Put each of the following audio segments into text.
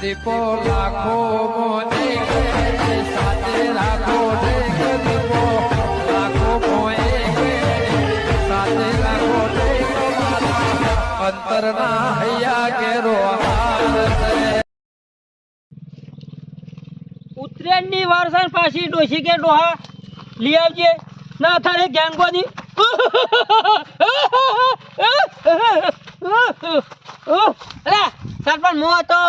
દીપો. લાખો મોને સાથે રાખો પાછી ડોસી કે ડોહા? લઈ ના થારે ગેંગોની અરે, સરપંચ મો હતો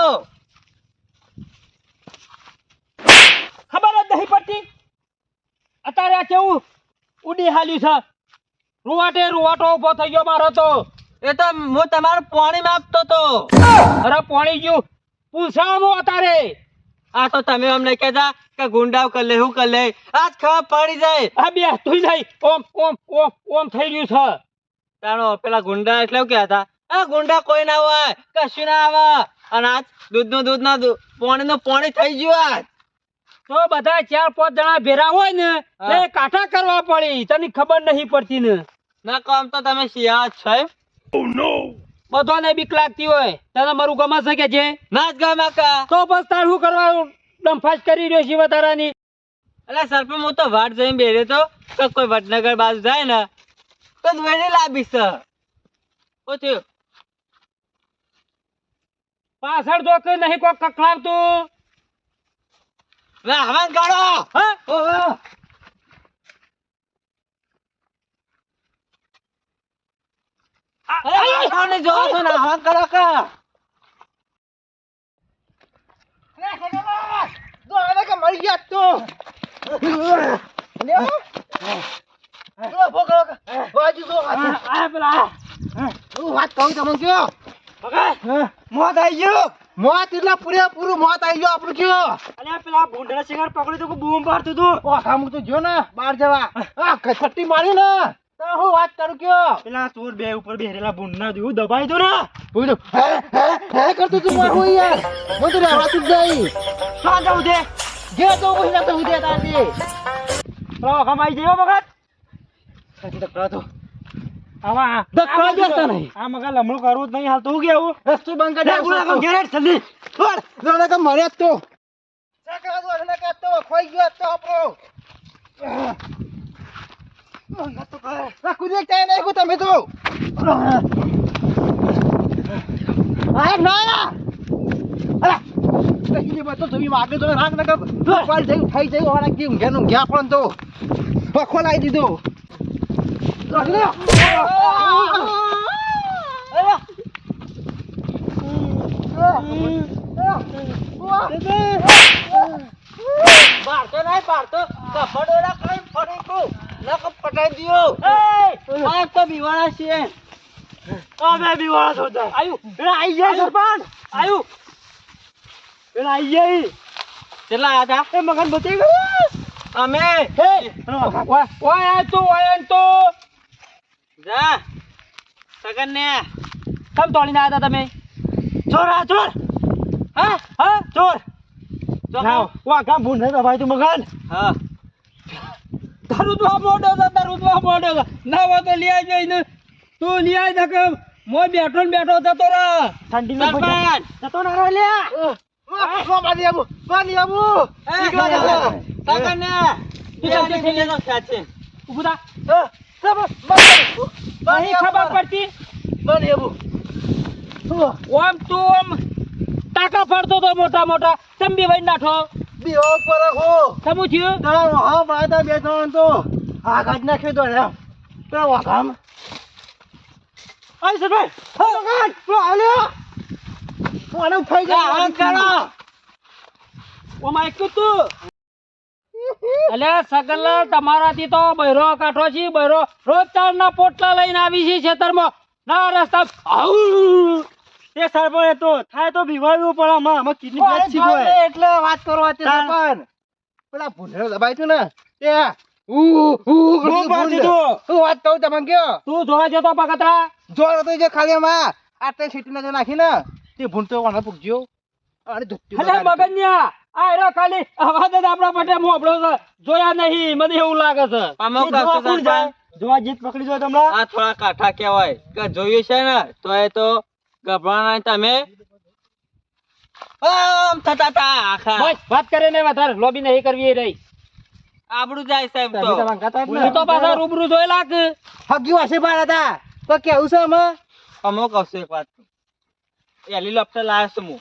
ખબર જ નહીં પડતી? અત્યારે આ કેવું ઉડી હાલ્યું છે? રૂવાટે રૂવાટો ઊભો થઈ ગયો મારો તો. એ તો હું તમારું પાણી માપતો તો. અરે પાણી ગયું. પૂછાવું અત્યારે. આ તો તમે અમને કહેતા કે ગુંડાવ કર લે હું કર લે. આજ ખબર પડી જાય. આ બે તું જાય. ઓમ ઓમ ઓમ ઓમ થઈ ગયું છે. તાણો પેલા ગુંડા એટલે શું કહેતા. આ ગુંડા કોઈ ના હોય કશું ના આવે? અને આજ દૂધનું દૂધ ના પાણી નું પાણી થઈ ગયું આજ. તો બધા ચાર પાંચ જણા ભેરા હોય ને એ કાઠા કરવા પડી તને ખબર નહીં પડતી ને. ના કામ તો તમે શિયા છે બધાને બીક લાગતી હોય. તને મારું ગમાશે કે છે ના જ ગમે કા. તો બસ તાર શું કરવાનું ડંફાસ કરી રહ્યો છે વધારાની. અલે સરપંચ હું તો વાટ જઈને બેરે તો કે કોઈ વડનગર બાજુ જાય ને તો દોઈને લાવીશ ઓ થયું? પાછળ તો કે નહીં કોઈ કખડાવતું હવાન કાઢો હા? અરે છો ને કરો કા? આ પેલા વાત કહું તમને કયો? મોત આવી ગયો. મોત એટલે પૂરેપૂરું મોત આવી ગયો આપણું કયો અલ્યા પેલા ભૂંડરા શિકાર પકડી તો બૂમ પાડતું તું. ઓ મુક તો જો ને બહાર જવા. આ છટ્ટી મારી ને. તો હું વાત કરું કયો? પેલા ચોર બે ઉપર બેરેલા ભૂંડના જેવું દબાઈ દો ને. હે હે હે કરતું તું મારું હું યાર હું તો રહેવાતું જ નહીં. શું જવું દે જે તો કોઈ ના તો હું દે તાંડી તો કમાઈ જેવો વખત સાચી તો કહો તો. આવા ધક્કા દેતા નહીં. આ મગા લમણું કરવું જ નહીં હાલ તું કેવું? રસ્તો બંધ કરી લે, ગુણા કર, ઘેરે જ જલ્દી. છોડ જોને કે મરે તો. સકરા દો એને કે તો ખોઈ ગયો તો આપણો. આ કુદે ચાય નહીં કો તમે તો? આ ના. કે દીધો. બારતો નહીં બારતો કપડોરા કઈ ફરી કો નક પટાઈ દિયો આ તો બીવાળા છે અમે બીવાળા છો તો આયુ પેલા આઈ જાય સરપંચ આયુ પેલા આઈ જાય કેટલા આયા હતા એ મગન બચી ગયો અમે હે ઓય આ તું ઓય તું. જા સગન ને તમ તોડીને આવ્યા હતા તમે? ચોર આ ચોર હા હા ચોર ના વા ગામ ભૂન નહીં ભાઈ તું મગન. હા. તારું તો મોડો છે તારું તો મોડો છે. ના હોય તો લઈ આવી ને તું લઈ આવી કે મો બેઠો ને બેઠો જતો રહે. ઠંડી સરપંચ. જતો ના રહે લ્યા. બાની આબુ બાની આબુ. સગન ને તું છે. ઊભું થા. નહીં ખબર પડતી? બાની આબુ ઓમ તું ઓમ. ટાકા ફરતો તો મોટા મોટા. ચંબી ભાઈ નાઠો બીઓ પર હો સમું થયું? તારા હા બાદા બે ત્રણ તો આ ગાજ નાખ્યો તો રે પેલા વાઘામ. આય સરપંચ હા ગાજ પેલો આલ્યો. હું આને જા, ગયા. ઓમાં એક તું અલે સગનલાલ તમારાથી તો બૈરો કાઠો છે બૈરો રોજ ચારના પોટલા લઈને આવી છે ખેતરમાં. ના રસ્તા આઉ! એ સરપંચ તો થાય તો ભીવાવ્યું પણ આમાં આમાં કિડની ઓય, છે હોય. એટલે વાત કરવા તે તાર. પેલા ભૂંડરો દબાય તું ને તે હું તું. હું વાત કહું તમને કયો? તું જોવા જતો પગતરા જો તો જે ખાલી માં આટલે સીટીને જો નાખી ને તે ભૂંડતો કોને પૂગજો અરે ધુત્તી મગન્યા આ એરો ખાલી અવાજ જ આપણા માટે મોબળો છે. જોયા નહીં મને એવું લાગે છે. કોણ જાય? જોવા જીત પકડી જો તમને? આ થોડા કાઠા કહેવાય. કે જોયું છે ને તો એ તો ગભરાણા તમે. ઓમ થતા તા આખા. બસ વાત કરે ને વધારે. લોબી નહીં કરવી એ રહી. આબરૂ જાય સાહેબ તો. તમારા ગાતા જ તો પાછા રૂબરૂ જોઈ લાગ. હગ્યું હશે પણ હતા તો કેવું છે અમે અમો કહું છું એક વાત. હેલિકોપ્ટર લાવ્યો છું હું.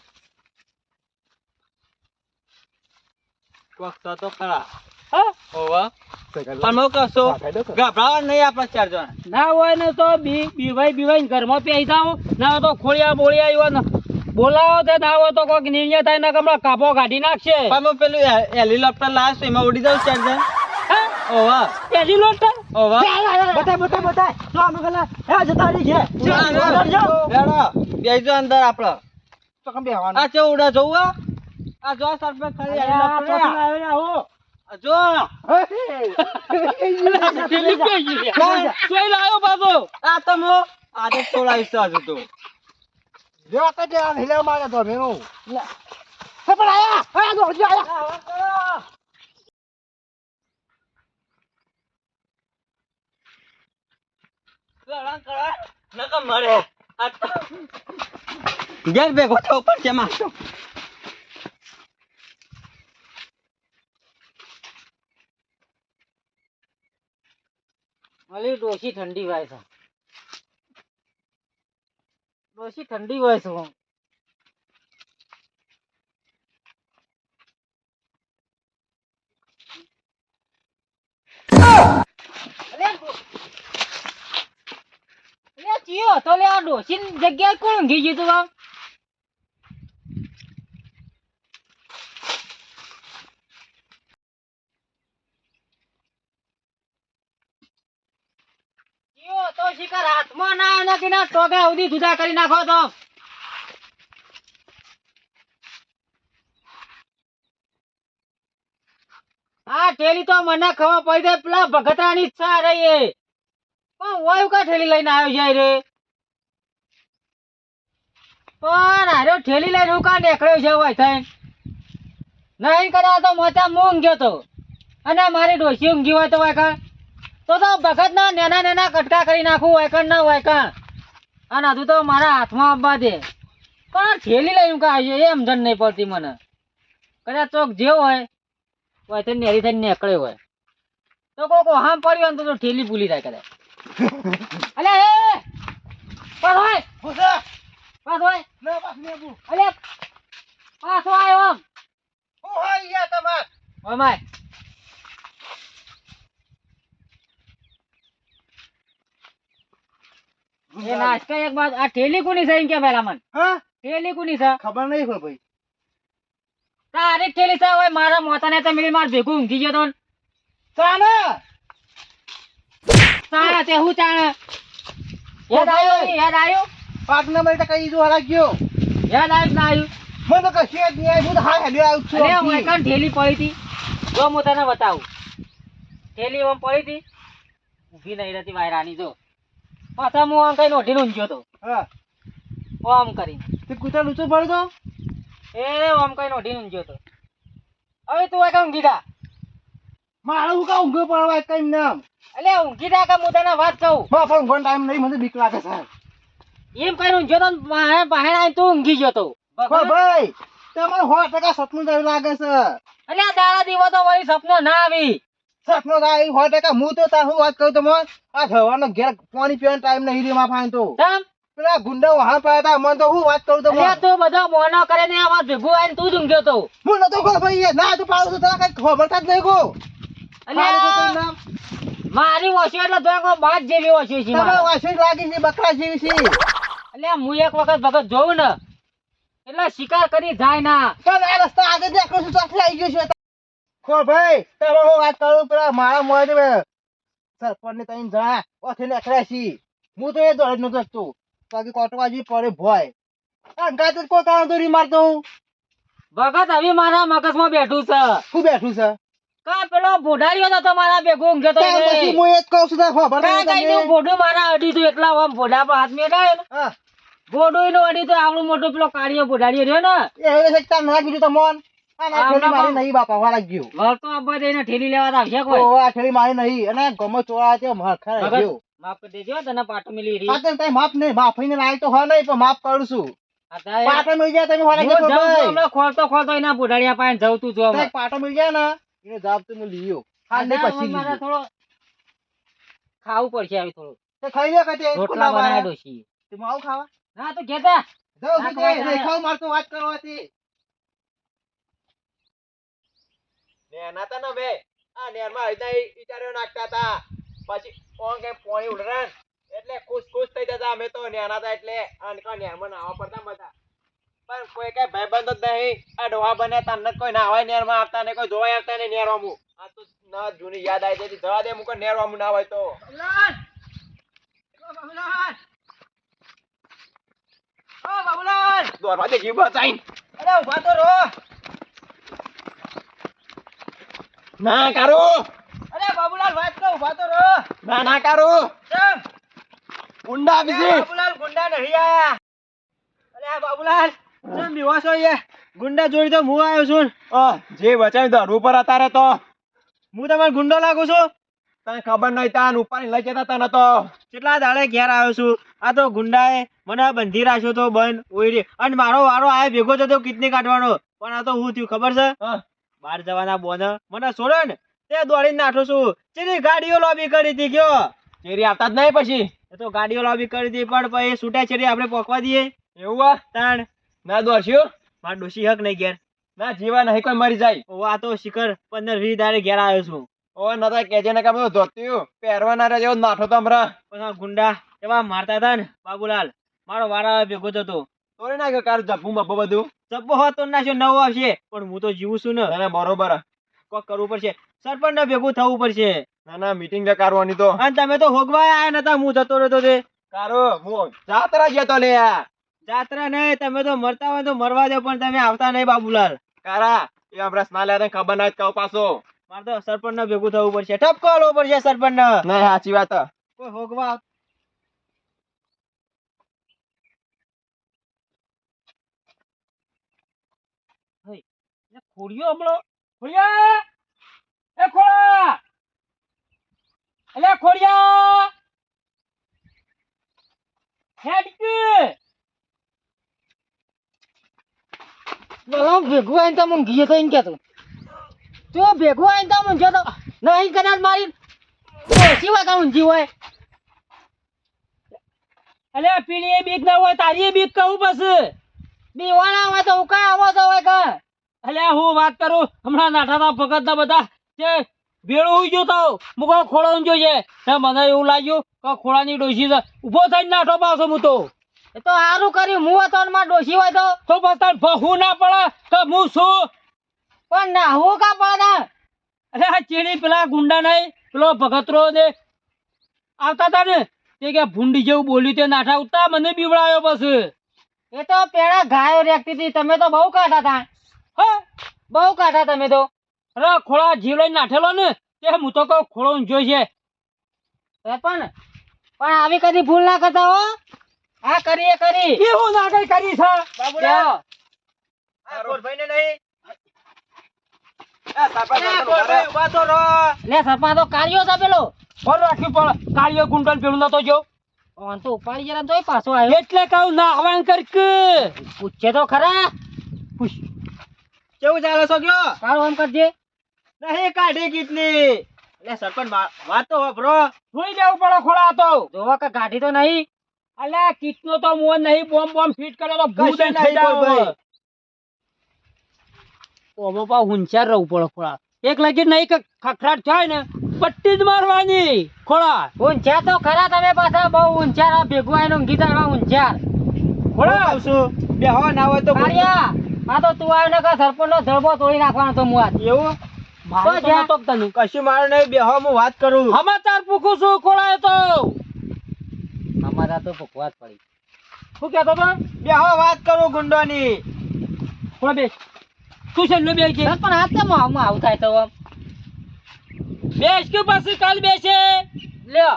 કોક તો ખરા. હા? હોવા. પણ હું કહું છું ગભરાવા નહીં આપણે ચાર જણા. ના હોય ને તો બી બીવાઈ બીવાઈ ઘરમાં પેઈ જાઓ ના તો ખોળિયા બોળિયા આવ્યો ને બોલાવો તે ના હોય તો કોઈક નિર્ણય થાય ને હમણાં કાપો કાઢી નાખશે. પણ હું પેલું હેલિકોપ્ટર લાવ્યો છું એમાં ઉડી જાઉં ચાર જણ. હા? હોવા. પેલી લોટ તો? હોવા બતાય બતાય બતાય જો અમે પેલા હે જતા રહી છે. બેડો બેસજો અંદર આપડે તો કેમ બેહવાનું. આ ચો ઉડા જોવું આ? જો સરપંચ ખાલી હેલિકોપ્ટર આ જો પેલી પેઈ ગઈ લે. જોઈ લાયો પાછો. આ તો આજે છોડાવીશ હજુ તો જો કે જે આ મારે તો મેનું પણ આયા. આયા તો હજી આયા. લડાણ મળે ઘેર ભેગો થવો પડશે મારો અલી ડોશી ઠંડી હોય છે ડોશી ઠંડી હોય છે હું. ચિયો, તો લે આ જગ્યાએ કોણ ઊંઘી ગયું આમ? ચિયો હાથમાં ના આવે ના ટોગા સુધી જુદા કરી નાખો તો. આ ઠેલી તો મને ખબર પડી જાય પેલા ભગતરાની ઈચ્છા રહી એ. પણ ઓય કા ઠેલી લઈને આવ્યો છે રે? પણ હારો ઠેલી લઈને હું કા નીકળ્યો છે હોય થઈ નહીં કર્યા તો મોટા હું ગયો તો. અને મારી ડોશી ઊંઘી હોય તો વાય તો તો ભગત ના નેના નેના કટકા કરી નાખું હોય કણ ના હોય કા અને હજુ તો મારા હાથમાં આવવા દે પણ ઠેલી લઈને હું કા એમ એ સમજણ નહીં પડતી મને. કદાચ ચોક જેવો હોય તો નેરી થઈને નીકળ્યો હોય. તો કોક હામ પડ્યો ને તો ઠેલી ભૂલી જાય કદાચ. અલે એ પાસ હોય હું પાસ હોય ના પાસ ને બુ અલે પાસ હોય આમ. હું હોય યા તમાર માય એ નાસ્તા એક બાદ આ ઠેલી કોની છે એમ કે પેલા મન હા? ઠેલી કોની છે? ખબર નહીં હોય ભાઈ. તારી ઠેલી છે ઓય મારા મોતાને તો મિલી માર ભેગું ઊંઘી ગયો તો. ચાલે! તાણા તે હું તાણા યાદ આવ્યો? યાદ આવ્યો? પાક ના મળે તો કઈ જો હરા ગયો. યાદ આવ્યું ના આવ્યું મને તો કશું જ નહીં આવ્યું. હું હા હેલ્યો આવ્યો છું અરે. ઓય કાન ઠેલી પડી હતી? જો હું તને બતાવું. ઠેલી ઓમ પડી હતી? ઊભી નહીં રહેતી વાયરાની જો. પાછા હું આમ કઈ નોઢીને ઊંઘ્યો તો. હા. ઓમ કરી. તે કૂતરા લૂચો પડ્યો તો? એ ઓમ કઈ નોઢીને ઊંઘ્યો તો. હવે તું આ ઊંઘી જા. મારે હું કા ઊંઘો પડવા કઈ નામ એટલે ઊંઘી જા કે હું તને વાત કહું. માં પણ ઊંઘવાનો ટાઈમ નહીં મને બીક લાગે છે એમ. કઈ ઊંઘ્યો તો બહાર બહાર આવીને તું ઊંઘી ગયો તો. ભાઈ તમારે સો ટકા સપનું લાગે છે. એટલે આ દાડા દીવો તો વળી સપનો ના આવી. સપનું થાય હોય ટકા હું તો તાર હું વાત કહું તો મને આ થવાનો ઘેર પાણી પીવાનો ટાઈમ નહીં રે માં ફાઈન તો. પેલા ગુંડા વહાણ પાયા હતા મને તો હું વાત કરું તો તું બધો મોનો કરે ને આમાં ભેગું આવીને તું જ ઊંઘ્યો તો. હું નતો કહો ભાઈ ના તું પાડું તો તને કઈ ખબર જ નહીં કહો નામ. મારી ઓછી એટલે તો કોઈ બાદ જેવી ઓછી છે તમે મારે. વાસી લાગી છે બકરા જેવી છે. એટલે હું એક વખત ભગત જોઉં ને એટલે શિકાર કરી જાય ના. પણ આ રસ્તા આગળ દેખો છું ચોથી આવી ગયો છું. ખો ભાઈ તમે હું વાત કરું પેલા મારા મોડે સરપંચ ને તઈને જણા ઓથી નીકળ્યા છી હું તો એ દોડ નતો જતો. બાકી કોટવા પડે ભોય. અંગાત જ કોઈ કારણ તો મારતો હું. ભગત હવે મારા મગજમાં બેઠું છે. હું બેઠું છે? કા પેલો ભોડાડ્યો તો તો મારા ભેગો ઊંઘ્યો તો પછી હું એ જ કહું છું ખબર નહીં કઈ નું તમને. ભોડું મારા અડી તું એટલા આમ ભોડા પર હાથ મેળાય ને. ભોડું નું અડી તો આવડું મોટું પેલો કાળિયો ભોડાડ્યો રહ્યો ને. એ છે ના કીધું તમોન માફ કરી તો છું. પાટો મળી જાય તમે ખોલતો ખોલતો એના બુઢાડિયા પાસે જો પાટો મળી જાય ને એનો જવાબ તો હું લીયો હા પછી લીધો. થોડો ખાવું પડશે આવી થોડું. તો ખાઈ લે કતે રોટલા તું આવું ખાવા? ના તો ઘેતા વાત કરવાથી નેના તા ને આ નેરમાં હજી ત્યાં ઈટારીઓ નાખતા હતા. પછી કોણ કે પોણી ઉડરણ એટલે ખુશ ખુશ થઈ જતા. અમે તો નેના હતા એટલે અને કોઈ નેરમાં નાવા પડતા બધા. પણ કોઈ કઈ ભાઈબંધો જ નહીં. આ ડોહા બને તને કોઈ નાવાય નેરમાં આવતા ને કોઈ જોવાય આવતા ને નેરવામું. આ તો ના જૂની યાદ આવી જતી જવા દે મુકો નેરવામું ના હોય તો. દોરવા દે જીવ બચાઈ અરે ઊભા તો રહો. ના કરું. અરે બાબુલાલ વાત કહું વાતો રો ના ના કરું. ચમ. ગુંડા બીજી. બાબુલાલ ગુંડા નહીં આયા. અરે બાબુલાલ ચમ બીવો છો ગુંડા જોઈ તો હું આવ્યો છું. અ, જે બચાવી ધરું ઉપર અતારે તો. હું તમારો ગુંડો લાગુ છું? તને ખબર નહીં તાન ઉપર લઈ જતા તને તો. કેટલા દાડે ઘેર આવ્યો છું? આ તો ગુંડાએ મને બંધી રાખ્યો તો બંધ ઓઈ અને મારો વારો આયો ભેગો થતો કિડની કાઢવાનો. પણ આ તો હું થયું ખબર છે? હા. બહાર જવાના બોન. મને છોડો ને. તે દોડીને નાઠો છું. ચેની ગાડીઓ લોબી કરી હતી ગયો. ચેરી આવતા જ નહીં પછી. એ તો ગાડીઓ લોબી કરી હતી પણ પછી છૂટા છેડી આપણે પોકવા દઈએ. એવું આ? તાણ. ના દોડશ્યો મારા ડોશી હક નહીં ઘેર. ના, જીવા નહીં, કોઈ મરી જાય. ઓ, આ તો શિખર પંદર વીસ દાડે ઘેર આવ્યો છું. ઓ નતા કેજે ને કામ ધોત્યું પહેરવાના જેવો નાઠો તો ગુંડા એવા મારતા હતા ને, બાબુલાલ. મારો વારા ભેગો થતો. તોડી નાખ્યો કાર જપ્પુ મપ્પુ બધું? જબ્બો હો તો નાખ્યો નવો આવશે. પણ હું તો જીવું છું ને. ના બરોબર. કોક કરવું પડશે. સરપંચ ને ભેગું થવું પડશે. ના ના મીટિંગ કરવાની તો. અને તમે તો હોગવા આયા નતા હું જતો રહેતો તે. કારો હું જાત્રા ગયો તો લે જાત્રા નહીં તમે તો મરતા હોય તો મરવા દો પણ તમે આવતા નહીં બાબુલાલ. કારા એ આપણા સ્ના લે ખબર ના કહો પાછો. મારે તો સરપંચ ને ભેગું થવું પડશે. ઠપકો પડશે સરપંચ ને નહીં સાચી વાત. કોઈ હોગવા આવ- હઈ, એ ખોડિયો હમણો. ખોડિયા એ ખોડા અલે ખોડિયા હેડ કે! બોલો ભેગું આવીને તમે ઊંઘીએ તો એમ કેતો જો ભેગું આવીને તમે ઊંઘ્યો તો નહીં કદાચ મારી. ઓછી વાત ઊંઘી હોય? અલે પેલી એ બીક ના હોય તારી બીક કહું બસ બીવાના હોય તો ઉકા આવો તો હોય કે અલ્યા હું વાત કરું? હમણાં નાઠાના ભગતના બધા જે હોઈ ગયો તો મુકો ખોળો છે. ને મને એવું લાગ્યું કે ખોળાની ડોસી છે ઊભો થઈને નાઠો પાછો હું તો. એ તો સારું કર્યું હું હતો માં ડોસી હોય તો. તો બસ ભહું ના પડે તો હું છું પણ ના હું કા પડે અરે આ ચીણી પેલા ગુંડા નહીં પેલો ભગતરો ને આવતા હતા ને તે કે ભૂંડી જેવું બોલ્યું તે નાઠા ઉતા મને બીવડાયો પછી. એ તો પેલા ગાયો રેખતી હતી તમે તો બહુ કાઢા હતા બહુ કાઢા તમે તો. અરે ખોળા જીવ લઈને નાઠેલો ને તે હું તો કહું ખોળો ઊંચો છે પણ પણ આવી કદી ભૂલ ના કરતા હો. આ કરી એ કરી એવું ના કઈ કરી છે? જો, આ નહીં. ગોરભાઈ ઊભા તો લે સરપંચ તો કાર્યો છે પેલો. ફોન રાખ્યું પણ કાળિયો ગુંડલ પેલું નતો જો ઓન તો ઉપાડી જરા તોય પાછો આવ્યો. એટલે કહું ના હવાન કર પૂછે તો ખરા. પૂછ. કેવું ચાલે છો કયો કાળું આમ કરજે. નહીં કાઢી કેટલી એટલે સરપંચ વાત તો વાપરો. જોઈ લેવું પડે ખોળા તો જોવા કે કાઢી તો નહીં. અલ્યા કિટનો તો મોન નહીં. બોમ્બ બોમ્બ ફિટ કર્યો તો ભૂત થઈ નહીં જાવ કોઈ ઓમો પા હુંચાર રહું પડે ખોળા એક લગી નહીં કે ખખડાટ થાય ને પટ્ટી જ મારવાની. ખોળા ઊંચા તો ખરા તમે પાછા બહુ ઊંચા ભેગું આવીને એવા ઊંચાર ખોળા બે હવા ના હોય તો કાળિયા આ તો તું આવ્યો ને કે સરપંચ નો ધરબો તોડી નાખવાનો તો હું આજ એવું? મારે તો નતો તને કશી મારે નહીં બે હું વાત કરું. સમાચાર પૂછું છું ખોળાય તો. અમારા તો ભગવાત પડી. શું કહેતો તો બે વાત કરું ગુંડોની. ખોળા બે તું છે બેસ કે? પણ હાથ કેમ આવું આવું થાય તો? બેસ કે પછી કાલ બેસે? લ્યો.